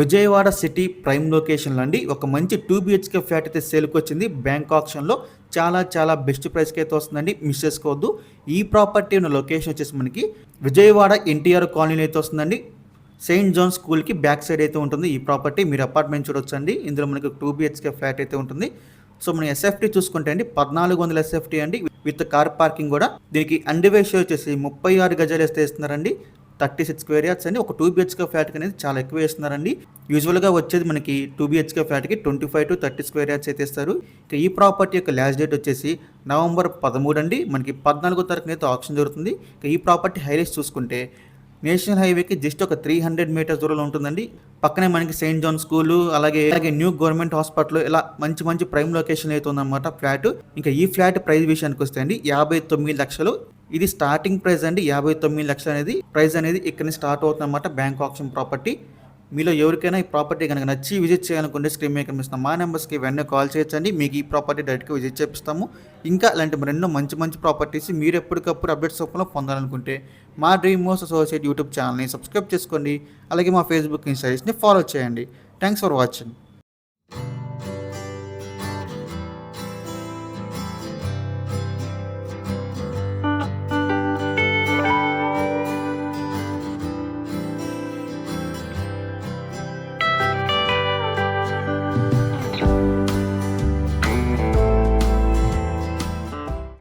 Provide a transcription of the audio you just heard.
Vijayawada city prime లొకేషన్లో అండి. ఒక మంచి టూ బిహెచ్కే ఫ్లాట్ అయితే సేల్కి వచ్చింది బ్యాంక్ ఆప్షన్లో చాలా చాలా బెస్ట్ ప్రైస్కి అయితే వస్తుందండి. మిస్ చేసుకోవద్దు. ఈ ప్రాపర్టీ ఉన్న లొకేషన్ వచ్చేసి మనకి విజయవాడ ఎన్టీఆర్ కాలనీ అయితే వస్తుందండి. సెయింట్ జాన్ స్కూల్కి బ్యాక్ సైడ్ అయితే ఉంటుంది ఈ ప్రాపర్టీ. మీరు అపార్ట్మెంట్ చూడొచ్చండి. ఇందులో మనకి టూ బిహెచ్కే ఫ్లాట్ అయితే ఉంటుంది. సో మనం ఎస్ఎఫ్టీ చూసుకుంటే అండి పద్నాలుగు వందల ఎస్ఎఫ్టీ అండి. విత్ కార్ పార్కింగ్ కూడా. దీనికి అండివేష్ వచ్చేసి ముప్పై ఆరు గజాలు వేస్తే ఇస్తున్నారండి. థర్టీ సిక్స్ స్క్వేర్ యార్డ్స్ అండి. ఒక టూ బిహెచ్కే ఫ్లాట్కి అనేది చాలా ఎక్కువ వేస్తున్నారండి. యూజువల్గా వచ్చేది మనకి టూ బిహెచ్కే ఫ్లాట్కి twenty five to thirty square yards అయితే ఇస్తారు. ఇక ఈ ప్రాపర్టీ యొక్క లాస్ట్ డేట్ వచ్చేసి నవంబర్ పదమూడు అండి. మనకి పద్నాలుగో తారీఖున అయితే ఆప్షన్ జరుగుతుంది ఇక ఈ ప్రాపర్టీ హైలైట్స్ చూసుకుంటే నేషనల్ హైవేకి జస్ట్ ఒక త్రీ హండ్రెడ్ మీటర్స్ దూరంలో ఉంటుందండి. పక్కనే మనకి సెయింట్ జాన్ స్కూల్ అలాగే అలాగే న్యూ గవర్నమెంట్ హాస్పిటల్ ఇలా మంచి మంచి ప్రైమ్ లొకేషన్ అయితే ఉందన్నమాట ఫ్లాట్. ఇంకా ఈ ఫ్లాట్ ప్రైస్ విషయానికి వస్తే అండి యాభై తొమ్మిది లక్షలు. ఇది స్టార్టింగ్ ప్రైస్ అండి యాభై తొమ్మిది లక్షలు అనేది. ప్రైస్ అనేది ఇక్కడ స్టార్ట్ అవుతుంది అనమాట బ్యాంక్ ఆప్షన్ ప్రాపర్టీ. మీలో ఎవరికైనా ఈ ప్రాపర్టీ కనుక నచ్చి విజిట్ చేయాలనుకుంటే స్క్రీన్ మీద కనిపిస్తాం మా నెంబర్స్కి వెంటనే కాల్ చేయొచ్చండి. మీకు ఈ ప్రాపర్టీ డైరెక్ట్గా విజిట్ చేపిస్తాము. ఇంకా ఇలాంటి మరెన్నో మంచి మంచి ప్రాపర్టీస్ మీరు ఎప్పటికప్పుడు అప్డేట్స్ రూపంలో పొందాలనుకుంటే మా డ్రీమ్ మోస్ అసోసియేట్ యూట్యూబ్ ఛానల్ని సబ్స్క్రైబ్ చేసుకోండి. అలాగే మా ఫేస్బుక్ ఇన్స్టాగ్రామ్స్ని ఫాలో చేయండి. Thanks for watching.